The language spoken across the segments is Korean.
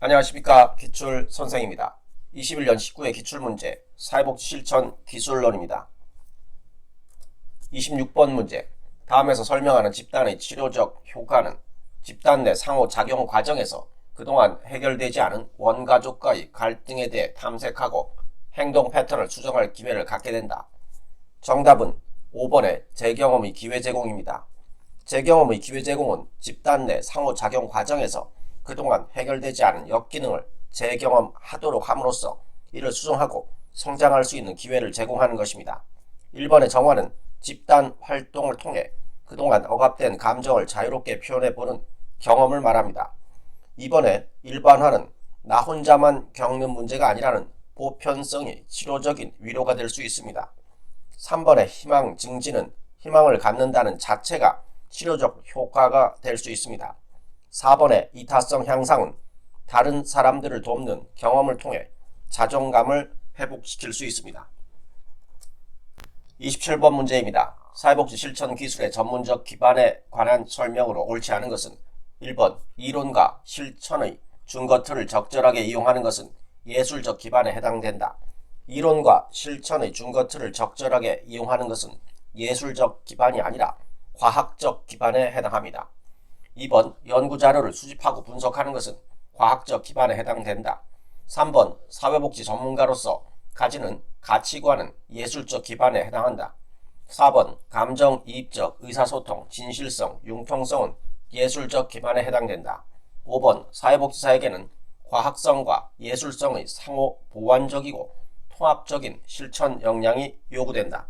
안녕하십니까 기출 선생입니다. 21년 19회 기출문제 사회복지 실천 기술론입니다. 26번 문제 다음에서 설명하는 집단의 치료적 효과는 집단 내 상호작용 과정에서 그동안 해결되지 않은 원가족과의 갈등에 대해 탐색하고 행동 패턴을 수정할 기회를 갖게 된다. 정답은 5번의 제 경험의 기회 제공입니다. 제 경험의 기회 제공은 집단 내 상호작용 과정에서 그동안 해결되지 않은 역기능을 재경험하도록 함으로써 이를 수정하고 성장할 수 있는 기회를 제공하는 것입니다. 1번의 정화는 집단 활동을 통해 그동안 억압된 감정을 자유롭게 표현해보는 경험을 말합니다. 2번의 일반화는 나 혼자만 겪는 문제가 아니라는 보편성이 치료적인 위로가 될 수 있습니다. 3번의 희망 증진은 희망을 갖는다는 자체가 치료적 효과가 될 수 있습니다. 4번의 이타성 향상은 다른 사람들을 돕는 경험을 통해 자존감을 회복시킬 수 있습니다. 27번 문제입니다. 사회복지 실천 기술의 전문적 기반에 관한 설명으로 옳지 않은 것은 1번 이론과 실천의 중거틀을 적절하게 이용하는 것은 예술적 기반에 해당된다. 이론과 실천의 중거틀을 적절하게 이용하는 것은 예술적 기반이 아니라 과학적 기반에 해당합니다. 2번 연구 자료를 수집하고 분석하는 것은 과학적 기반에 해당된다. 3번 사회복지 전문가로서 가지는 가치관은 예술적 기반에 해당한다. 4번 감정 이입적 의사소통, 진실성, 융통성은 예술적 기반에 해당된다. 5번 사회복지사에게는 과학성과 예술성의 상호 보완적이고 통합적인 실천 역량이 요구된다.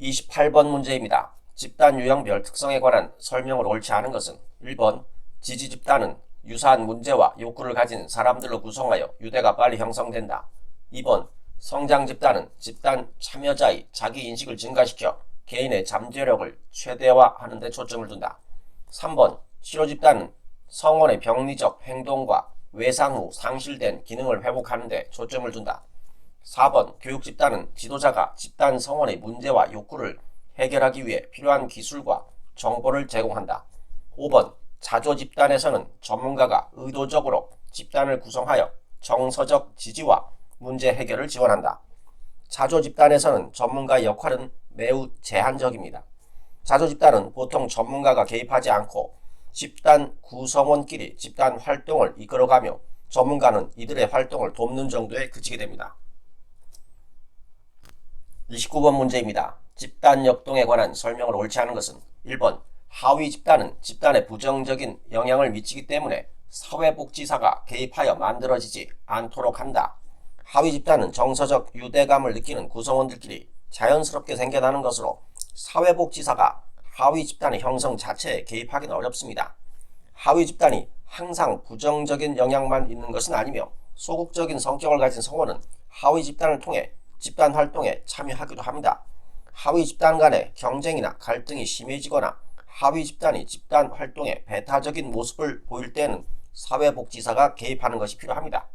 28번 문제입니다. 집단 유형별 특성에 관한 설명을 옳지 않은 것은 1번 지지 집단은 유사한 문제와 욕구를 가진 사람들로 구성하여 유대가 빨리 형성된다. 2번 성장 집단은 집단 참여자의 자기 인식을 증가시켜 개인의 잠재력을 최대화하는 데 초점을 둔다. 3번 치료 집단은 성원의 병리적 행동과 외상 후 상실된 기능을 회복하는 데 초점을 둔다. 4번 교육 집단은 지도자가 집단 성원의 문제와 욕구를 해결하기 위해 필요한 기술과 정보를 제공한다. 5번 자조 집단에서는 전문가가 의도적으로 집단을 구성하여 정서적 지지와 문제 해결을 지원한다. 자조 집단에서는 전문가의 역할은 매우 제한적입니다. 자조 집단은 보통 전문가가 개입하지 않고 집단 구성원끼리 집단 활동을 이끌어가며 전문가는 이들의 활동을 돕는 정도에 그치게 됩니다. 29번 문제입니다. 집단 역동에 관한 설명을 옳지 않은 것은 1번 하위 집단은 집단에 부정적인 영향을 미치기 때문에 사회복지사가 개입하여 만들어지지 않도록 한다. 하위 집단은 정서적 유대감을 느끼는 구성원들끼리 자연스럽게 생겨나는 것으로 사회복지사가 하위 집단의 형성 자체에 개입하기는 어렵습니다. 하위 집단이 항상 부정적인 영향만 있는 것은 아니며 소극적인 성격을 가진 성원은 하위 집단을 통해 집단 활동에 참여하기도 합니다. 하위 집단 간의 경쟁이나 갈등이 심해지거나 하위 집단이 집단 활동에 배타적인 모습을 보일 때는 사회복지사가 개입하는 것이 필요합니다.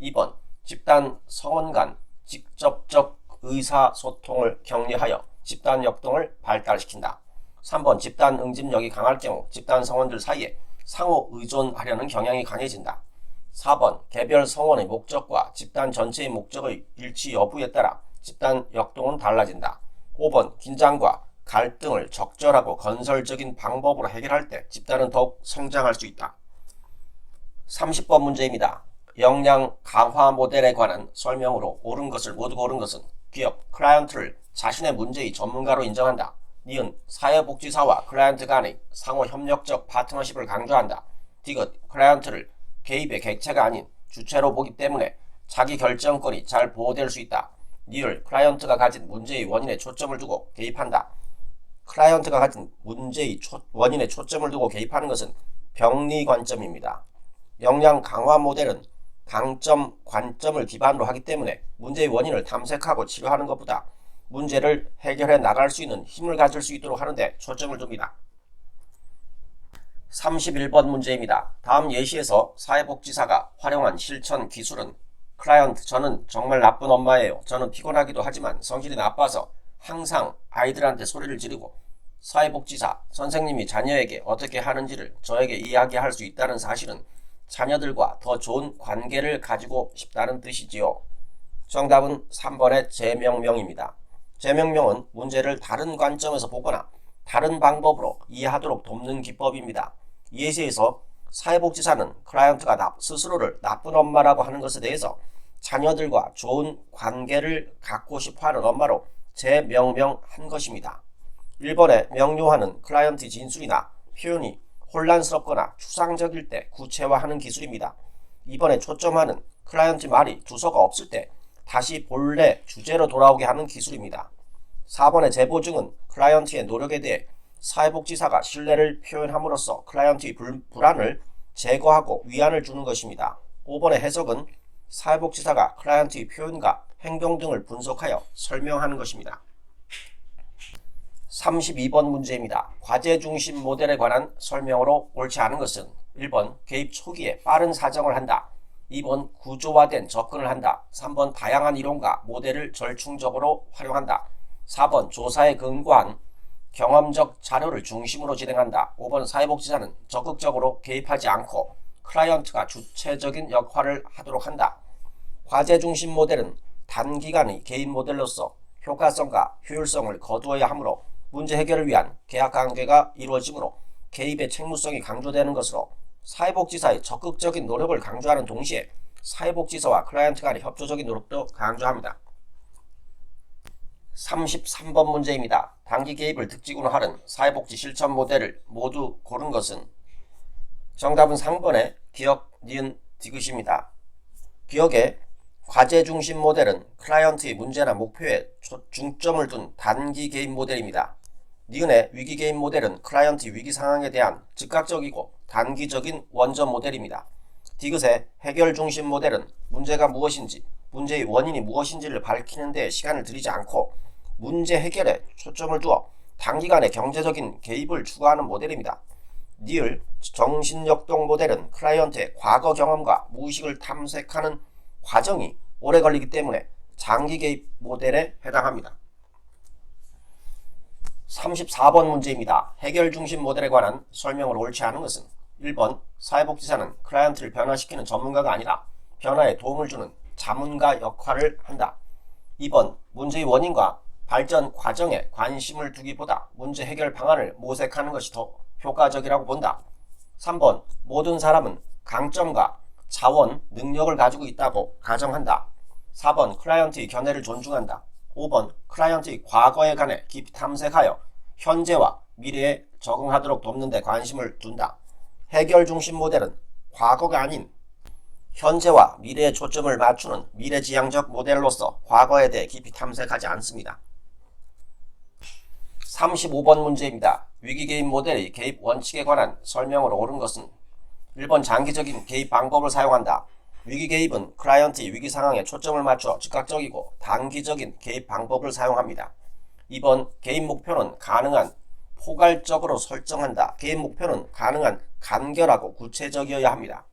2번 집단 성원 간 직접적 의사소통을 격려하여 집단 역동을 발달시킨다. 3번 집단 응집력이 강할 경우 집단 성원들 사이에 상호 의존하려는 경향이 강해진다. 4번 개별 성원의 목적과 집단 전체의 목적의 일치 여부에 따라 집단 역동은 달라진다. 5번 긴장과 갈등을 적절하고 건설적인 방법으로 해결할 때 집단은 더욱 성장할 수 있다. 30번 문제입니다. 역량 강화 모델에 관한 설명으로 옳은 것을 모두 옳은 것은 기업, 클라이언트를 자신의 문제의 전문가로 인정한다. 니은 사회복지사와 클라이언트 간의 상호 협력적 파트너십을 강조한다. 디귿 클라이언트를 개입의 객체가 아닌 주체로 보기 때문에 자기 결정권이 잘 보호될 수 있다. 니을 클라이언트가 가진 문제의 원인에 초점을 두고 개입한다. 클라이언트가 가진 문제의 초, 원인에 초점을 두고 개입하는 것은 병리 관점입니다. 역량 강화 모델은 강점, 관점을 기반으로 하기 때문에 문제의 원인을 탐색하고 치료하는 것보다 문제를 해결해 나갈 수 있는 힘을 가질 수 있도록 하는데 초점을 둡니다. 31번 문제입니다. 다음 예시에서 사회복지사가 활용한 실천 기술은 클라이언트 저는 정말 나쁜 엄마예요. 저는 피곤하기도 하지만 성질이 나빠서 항상 아이들한테 소리를 지르고 사회복지사 선생님이 자녀에게 어떻게 하는지를 저에게 이야기할 수 있다는 사실은 자녀들과 더 좋은 관계를 가지고 싶다는 뜻이지요. 정답은 3번의 재명명입니다. 재명명은 문제를 다른 관점에서 보거나 다른 방법으로 이해하도록 돕는 기법입니다. 예시에서 사회복지사는 클라이언트가 나- 스스로를 나쁜 엄마라고 하는 것에 대해서 자녀들과 좋은 관계를 갖고 싶어 하는 엄마로 재명명한 것입니다. 1번의 명료하는 클라이언트 진술이나 표현이 혼란스럽거나 추상적일 때 구체화하는 기술입니다. 2번에 초점하는 클라이언트 말이 두서가 없을 때 다시 본래 주제로 돌아오게 하는 기술입니다. 4번의 제보증은 클라이언트의 노력에 대해 사회복지사가 신뢰를 표현함으로써 클라이언트의 불, 불안을 제거하고 위안을 주는 것입니다. 5번의 해석은 사회복지사가 클라이언트의 표현과 행동 등을 분석하여 설명하는 것입니다. 32번 문제입니다. 과제 중심 모델에 관한 설명으로 옳지 않은 것은 1번 개입 초기에 빠른 사정을 한다. 2번 구조화된 접근을 한다. 3번 다양한 이론과 모델을 절충적으로 활용한다. 4번 조사에 근거한 경험적 자료를 중심으로 진행한다. 5번 사회복지사는 적극적으로 개입하지 않고 클라이언트가 주체적인 역할을 하도록 한다. 과제 중심 모델은 단기간의 개인 모델로서 효과성과 효율성을 거두어야 하므로 문제 해결을 위한 계약 관계가 이루어지므로 개입의 책무성이 강조되는 것으로 사회복지사의 적극적인 노력을 강조하는 동시에 사회복지사와 클라이언트 간의 협조적인 노력도 강조합니다. 33번 문제입니다. 단기 개입을 특징으로 하는 사회복지 실천 모델을 모두 고른 것은 정답은 3번의 기억, 니은, 디귿입니다. 기억의 과제 중심 모델은 클라이언트의 문제나 목표에 초- 중점을 둔 단기 개입 모델입니다. 니은의 위기 개입 모델은 클라이언트 위기 상황에 대한 즉각적이고 단기적인 원전 모델입니다. 디귿의 해결 중심 모델은 문제가 무엇인지, 문제의 원인이 무엇인지를 밝히는 데 시간을 들이지 않고 문제 해결에 초점을 두어 단기간에 경제적인 개입을 추구하는 모델입니다. 니을 정신역동 모델은 클라이언트의 과거 경험과 무의식을 탐색하는 과정이 오래 걸리기 때문에 장기 개입 모델에 해당합니다. 34번 문제입니다. 해결 중심 모델에 관한 설명을 옳지 않은 것은 1번 사회복지사는 클라이언트를 변화시키는 전문가가 아니라 변화에 도움을 주는 자문가 역할을 한다. 2번 문제의 원인과 발전 과정에 관심을 두기보다 문제 해결 방안을 모색하는 것이 더 효과적이라고 본다. 3번 모든 사람은 강점과 자원, 능력을 가지고 있다고 가정한다. 4번 클라이언트의 견해를 존중한다. 5번 클라이언트의 과거에 관해 깊이 탐색하여 현재와 미래에 적응하도록 돕는 데 관심을 둔다. 해결 중심 모델은 과거가 아닌 현재와 미래에 초점을 맞추는 미래지향적 모델로서 과거에 대해 깊이 탐색하지 않습니다. 35번 문제입니다. 위기 개입 모델의 개입 원칙에 관한 설명으로 옳은 것은 1번 장기적인 개입 방법을 사용한다. 위기 개입은 클라이언트의 위기 상황에 초점을 맞춰 즉각적이고 단기적인 개입 방법을 사용합니다. 2번 개입 목표는 가능한 포괄적으로 설정한다. 개입 목표는 가능한 간결하고 구체적이어야 합니다.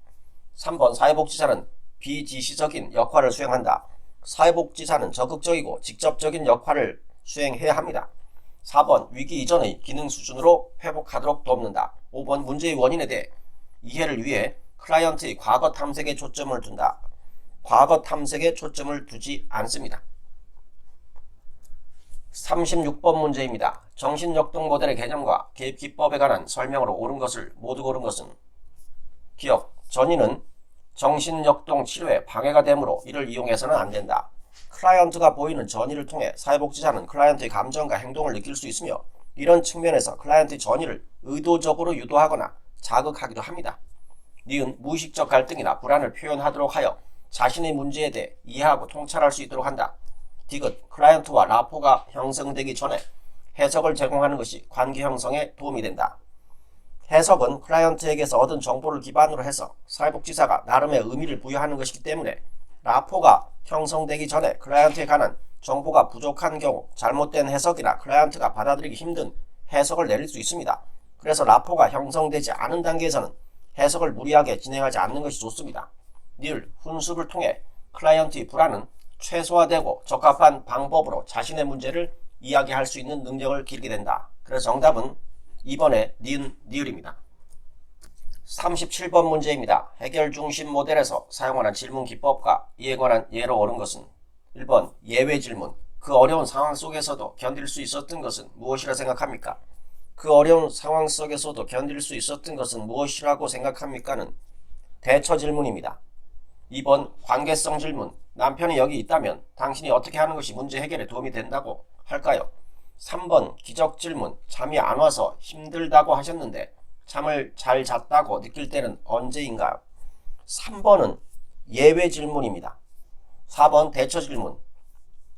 3번 사회복지사는 비지시적인 역할을 수행한다. 사회복지사는 적극적이고 직접적인 역할을 수행해야 합니다. 4번 위기 이전의 기능 수준으로 회복하도록 돕는다. 5번 문제의 원인에 대해 이해를 위해 클라이언트의 과거 탐색에 초점을 둔다. 과거 탐색에 초점을 두지 않습니다. 36번 문제입니다. 정신역동 모델의 개념과 개입 기법에 관한 설명으로 옳은 것을 모두 고른 것은 기억, 전이는 정신역동 치료에 방해가 되므로 이를 이용해서는 안 된다. 클라이언트가 보이는 전이를 통해 사회복지사는 클라이언트의 감정과 행동을 느낄 수 있으며 이런 측면에서 클라이언트의 전이를 의도적으로 유도하거나 자극하기도 합니다. 니은 무의식적 갈등이나 불안을 표현하도록 하여 자신의 문제에 대해 이해하고 통찰할 수 있도록 한다. 디귿 클라이언트와 라포가 형성되기 전에 해석을 제공하는 것이 관계 형성에 도움이 된다. 해석은 클라이언트에게서 얻은 정보를 기반으로 해서 사회복지사가 나름의 의미를 부여하는 것이기 때문에 라포가 형성되기 전에 클라이언트에 관한 정보가 부족한 경우 잘못된 해석이나 클라이언트가 받아들이기 힘든 해석을 내릴 수 있습니다. 그래서 라포가 형성되지 않은 단계에서는 해석을 무리하게 진행하지 않는 것이 좋습니다. 늘 훈습을 통해 클라이언트의 불안은 최소화되고 적합한 방법으로 자신의 문제를 이야기할 수 있는 능력을 기르게 된다. 그래서 정답은 2번의 니은, 니을입니다. 37번 문제입니다. 해결 중심 모델에서 사용하는 질문 기법과 이에 관한 예로 옳은 것은 1번 예외 질문 그 어려운 상황 속에서도 견딜 수 있었던 것은 무엇이라 생각합니까? 그 어려운 상황 속에서도 견딜 수 있었던 것은 무엇이라고 생각합니까는 대처 질문입니다. 2번 관계성 질문 남편이 여기 있다면 당신이 어떻게 하는 것이 문제 해결에 도움이 된다고 할까요? 3번 기적 질문 잠이 안 와서 힘들다고 하셨는데 잠을 잘 잤다고 느낄 때는 언제인가요? 3번은 예외 질문입니다. 4번 대처 질문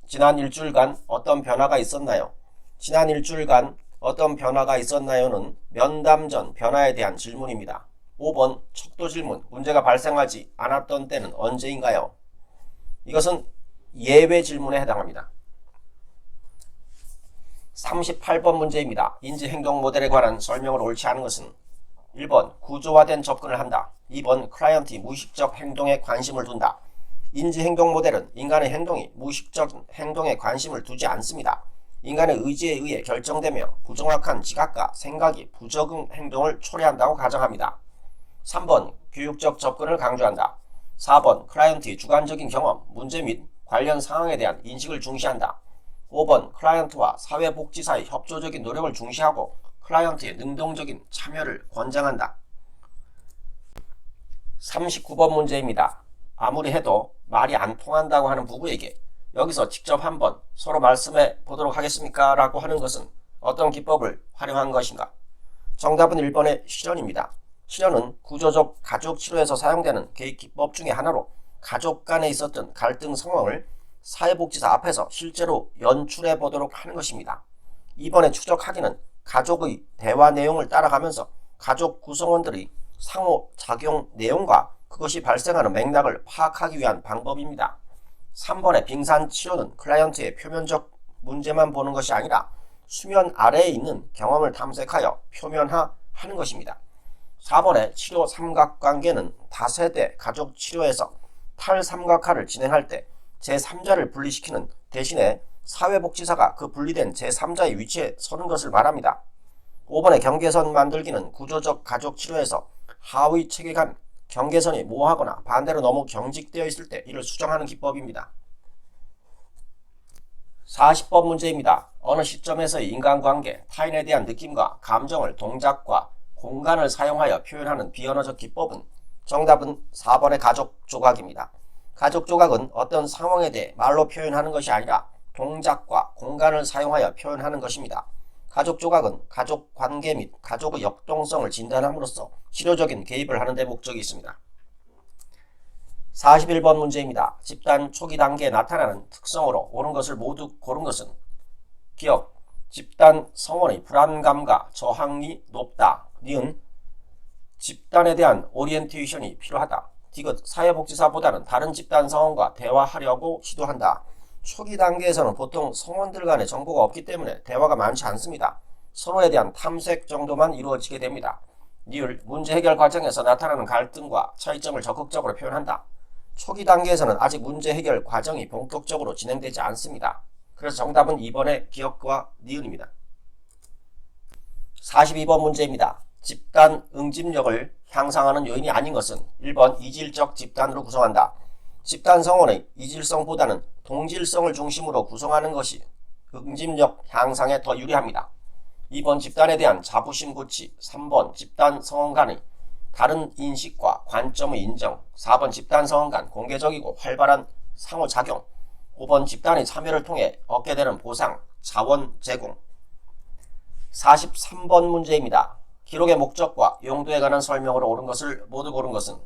지난 일주일간 어떤 변화가 있었나요? 지난 일주일간 어떤 변화가 있었나요는 면담 전 변화에 대한 질문입니다. 5번 척도 질문 문제가 발생하지 않았던 때는 언제인가요? 이것은 예외 질문에 해당합니다. 38번 문제입니다. 인지 행동 모델에 관한 설명을 옳지 않은 것은 1번 구조화된 접근을 한다. 2번 클라이언트 무의식적 행동에 관심을 둔다. 인지 행동 모델은 인간의 행동이 무의식적 행동에 관심을 두지 않습니다. 인간의 의지에 의해 결정되며 부정확한 지각과 생각이 부적응 행동을 초래한다고 가정합니다. 3번 교육적 접근을 강조한다. 4번 클라이언트의 주관적인 경험, 문제 및 관련 상황에 대한 인식을 중시한다. 5번 클라이언트와 사회복지사의 협조적인 노력을 중시하고 클라이언트의 능동적인 참여를 권장한다. 39번 문제입니다. 아무리 해도 말이 안 통한다고 하는 부부에게 여기서 직접 한번 서로 말씀해 보도록 하겠습니까? 라고 하는 것은 어떤 기법을 활용한 것인가? 정답은 1번의 실현입니다. 실현은 구조적 가족 치료에서 사용되는 개입 기법 중의 하나로 가족 간에 있었던 갈등 상황을 사회복지사 앞에서 실제로 연출해 보도록 하는 것입니다. 이번에 추적하기는 가족의 대화 내용을 따라가면서 가족 구성원들의 상호 작용 내용과 그것이 발생하는 맥락을 파악하기 위한 방법입니다. 3번의 빙산 치료는 클라이언트의 표면적 문제만 보는 것이 아니라 수면 아래에 있는 경험을 탐색하여 표면화하는 것입니다. 4번의 치료 삼각관계는 다세대 가족 치료에서 탈삼각화를 진행할 때 제3자를 분리시키는 대신에 사회복지사가 그 분리된 제3자의 위치에 서는 것을 말합니다. 5번의 경계선 만들기는 구조적 가족 치료에서 하위 체계 간 경계선이 모호하거나 반대로 너무 경직되어 있을 때 이를 수정하는 기법입니다. 40번 문제입니다. 어느 시점에서의 인간관계, 타인에 대한 느낌과 감정을 동작과 공간을 사용하여 표현하는 비언어적 기법은 정답은 4번의 가족 조각입니다. 가족 조각은 어떤 상황에 대해 말로 표현하는 것이 아니라 동작과 공간을 사용하여 표현하는 것입니다. 가족 조각은 가족 관계 및 가족의 역동성을 진단함으로써 치료적인 개입을 하는 데 목적이 있습니다. 41번 문제입니다. 집단 초기 단계에 나타나는 특성으로 옳은 것을 모두 고른 것은 기억, 집단 성원의 불안감과 저항이 높다. 니은 집단에 대한 오리엔테이션이 필요하다. 디귿 사회복지사보다는 다른 집단 성원과 대화하려고 시도한다. 초기 단계에서는 보통 성원들 간의 정보가 없기 때문에 대화가 많지 않습니다. 서로에 대한 탐색 정도만 이루어지게 됩니다. 니을 문제 해결 과정에서 나타나는 갈등과 차이점을 적극적으로 표현한다. 초기 단계에서는 아직 문제 해결 과정이 본격적으로 진행되지 않습니다. 그래서 정답은 2번의 기억과 니은입니다. 42번 문제입니다. 집단 응집력을 향상하는 요인이 아닌 것은 1번 이질적 집단으로 구성한다. 집단 성원의 이질성보다는 동질성을 중심으로 구성하는 것이 응집력 향상에 더 유리합니다. 2번 집단에 대한 자부심 고치, 3번 집단 성원 간의 다른 인식과 관점의 인정, 4번 집단 성원 간 공개적이고 활발한 상호작용, 5번 집단의 참여를 통해 얻게 되는 보상, 자원 제공. 43번 문제입니다. 기록의 목적과 용도에 관한 설명으로 옳은 것을 모두 고른 것은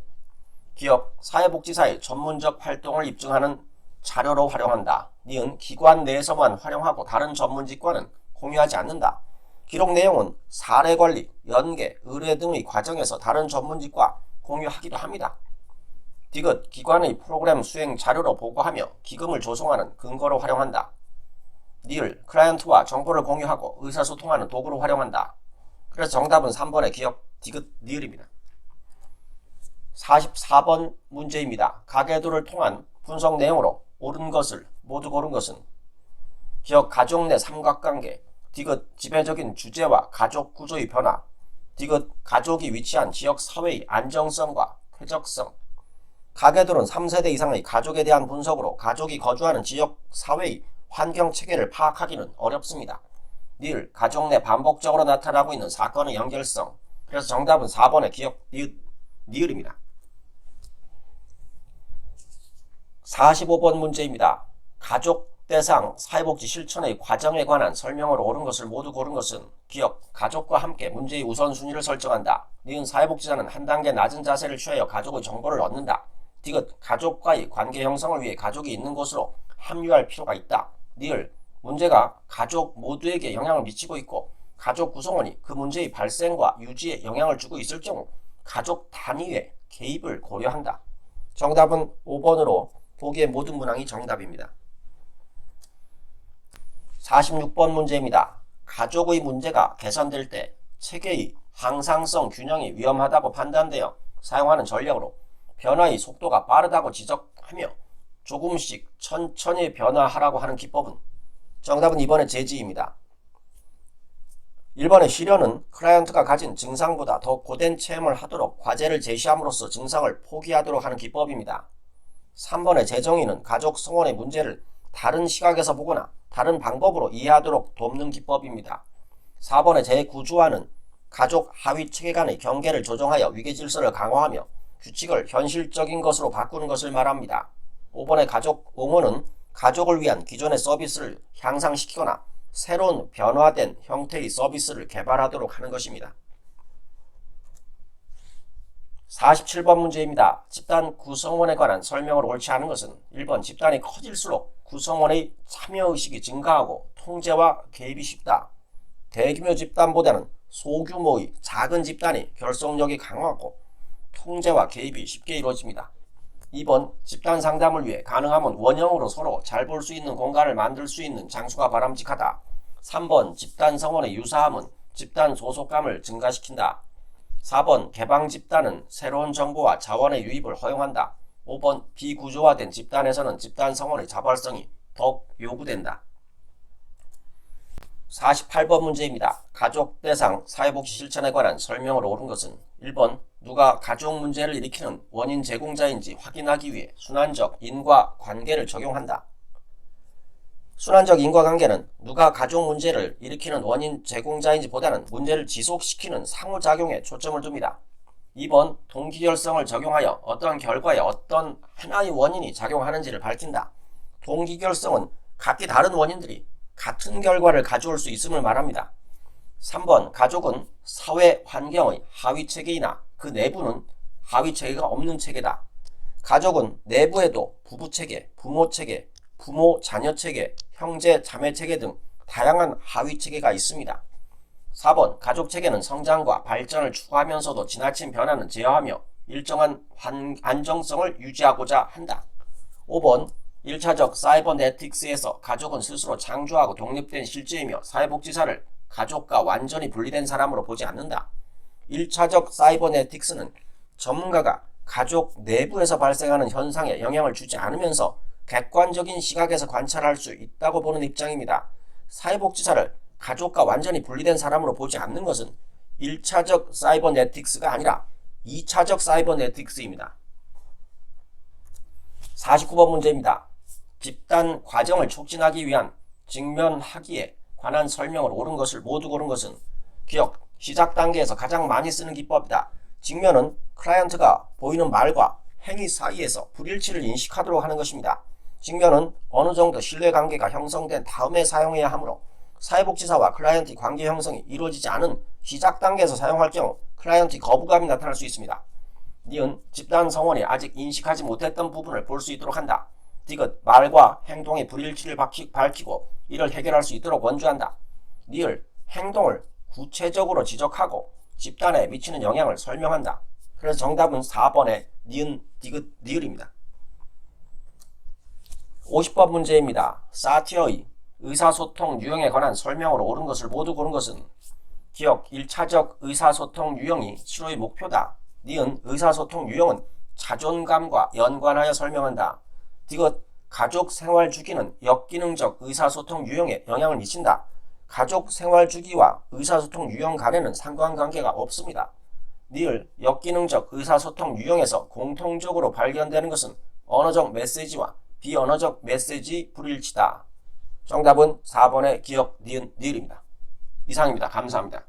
기업, 사회복지사의 전문적 활동을 입증하는 자료로 활용한다. 니은 기관 내에서만 활용하고 다른 전문직과는 공유하지 않는다. 기록 내용은 사례 관리, 연계, 의뢰 등의 과정에서 다른 전문직과 공유하기도 합니다. 디귿 기관의 프로그램 수행 자료로 보고하며 기금을 조성하는 근거로 활용한다. 니을 클라이언트와 정보를 공유하고 의사소통하는 도구로 활용한다. 그래서 정답은 3번의 기억 디귿 니을입니다. 44번 문제입니다. 가계도를 통한 분석 내용으로 옳은 것을 모두 고른 것은 기억 가족 내 삼각관계, 디귿 지배적인 주제와 가족 구조의 변화, 디귿 가족이 위치한 지역 사회의 안정성과 쾌적성 가계들은 3세대 이상의 가족에 대한 분석으로 가족이 거주하는 지역 사회의 환경 체계를 파악하기는 어렵습니다. 늘 가족 내 반복적으로 나타나고 있는 사건의 연결성 그래서 정답은 4번의 기억 니을, 니을입니다. 45번 문제입니다. 가족 대상 사회복지 실천의 과정에 관한 설명으로 옳은 것을 모두 고른 것은 기억, 가족과 함께 문제의 우선순위를 설정한다. 니은 사회복지사는 한 단계 낮은 자세를 취하여 가족의 정보를 얻는다. 디귿 가족과의 관계 형성을 위해 가족이 있는 곳으로 합류할 필요가 있다. 니을 문제가 가족 모두에게 영향을 미치고 있고 가족 구성원이 그 문제의 발생과 유지에 영향을 주고 있을 경우 가족 단위의 개입을 고려한다. 정답은 5번으로 보기의 모든 문항이 정답입니다. 46번 문제입니다. 가족의 문제가 개선될 때 체계의 항상성 균형이 위험하다고 판단되어 사용하는 전략으로 변화의 속도가 빠르다고 지적하며 조금씩 천천히 변화하라고 하는 기법은 정답은 2번의 제지입니다. 1번의 시련은 클라이언트가 가진 증상보다 더 고된 체험을 하도록 과제를 제시함으로써 증상을 포기하도록 하는 기법입니다. 3번의 재정의는 가족 성원의 문제를 다른 시각에서 보거나 다른 방법으로 이해하도록 돕는 기법입니다. 4번의 재구조화는 가족 하위 체계 간의 경계를 조정하여 위계 질서를 강화하며 규칙을 현실적인 것으로 바꾸는 것을 말합니다. 5번의 가족 옹호는 가족을 위한 기존의 서비스를 향상시키거나 새로운 변화된 형태의 서비스를 개발하도록 하는 것입니다. 47번 문제입니다. 집단 구성원에 관한 설명을 옳지 않은 것은 1번 집단이 커질수록 구성원의 참여의식이 증가하고 통제와 개입이 쉽다. 대규모 집단보다는 소규모의 작은 집단이 결속력이 강하고 통제와 개입이 쉽게 이루어집니다. 2번 집단 상담을 위해 가능하면 원형으로 서로 잘 볼 수 있는 공간을 만들 수 있는 장소가 바람직하다. 3번 집단 성원의 유사함은 집단 소속감을 증가시킨다. 4번 개방 집단은 새로운 정보와 자원의 유입을 허용한다. 5번 비구조화된 집단에서는 집단 성원의 자발성이 더욱 요구된다. 48번 문제입니다. 가족 대상 사회복지 실천에 관한 설명을 옳은 것은 1번 누가 가족 문제를 일으키는 원인 제공자인지 확인하기 위해 순환적 인과 관계를 적용한다. 순환적 인과관계는 누가 가족 문제를 일으키는 원인 제공자인지 보다는 문제를 지속시키는 상호작용에 초점을 둡니다. 2번 동기결성을 적용하여 어떤 결과에 어떤 하나의 원인이 작용하는지를 밝힌다. 동기결성은 각기 다른 원인들이 같은 결과를 가져올 수 있음을 말합니다. 3번 가족은 사회 환경의 하위 체계이나 그 내부는 하위 체계가 없는 체계다. 가족은 내부에도 부부 체계, 부모 체계, 부모 자녀 체계, 형제 자매 체계 등 다양한 하위 체계가 있습니다. 4번 가족 체계는 성장과 발전을 추구하면서도 지나친 변화는 제어하며 일정한 환, 안정성을 유지하고자 한다. 5번 1차적 사이버네틱스에서 가족은 스스로 창조하고 독립된 실제이며 사회복지사를 가족과 완전히 분리된 사람으로 보지 않는다. 1차적 사이버네틱스는 전문가가 가족 내부에서 발생하는 현상에 영향을 주지 않으면서 객관적인 시각에서 관찰할 수 있다고 보는 입장입니다. 사회복지사를 가족과 완전히 분리된 사람으로 보지 않는 것은 1차적 사이버네틱스가 아니라 2차적 사이버네틱스입니다. 49번 문제입니다. 집단 과정을 촉진하기 위한 직면하기에 관한 설명을 옳은 것을 모두 고른 것은 기억, 시작 단계에서 가장 많이 쓰는 기법이다. 직면은 클라이언트가 보이는 말과 행위 사이에서 불일치를 인식하도록 하는 것입니다. 직면은 어느 정도 신뢰관계가 형성된 다음에 사용해야 하므로 사회복지사와 클라이언트 관계 형성이 이루어지지 않은 시작 단계에서 사용할 경우 클라이언트 거부감이 나타날 수 있습니다. 니은 집단 성원이 아직 인식하지 못했던 부분을 볼 수 있도록 한다. 디귿 말과 행동의 불일치를 밝히고 이를 해결할 수 있도록 원주한다. 니을 행동을 구체적으로 지적하고 집단에 미치는 영향을 설명한다. 그래서 정답은 4번의 니은, 디귿, 니을입니다. 50번 문제입니다. 사티어의 의사소통 유형에 관한 설명으로 옳은 것을 모두 고른 것은 기억 1차적 의사소통 유형이 치료의 목표다. 니은 의사소통 유형은 자존감과 연관하여 설명한다. 디귿 가족 생활 주기는 역기능적 의사소통 유형에 영향을 미친다. 가족 생활 주기와 의사소통 유형 간에는 상관관계가 없습니다. 니을 역기능적 의사소통 유형에서 공통적으로 발견되는 것은 언어적 메시지와 비언어적 메시지 불일치다. 정답은 4번의 기억, 니은, 니을입니다. 이상입니다. 감사합니다.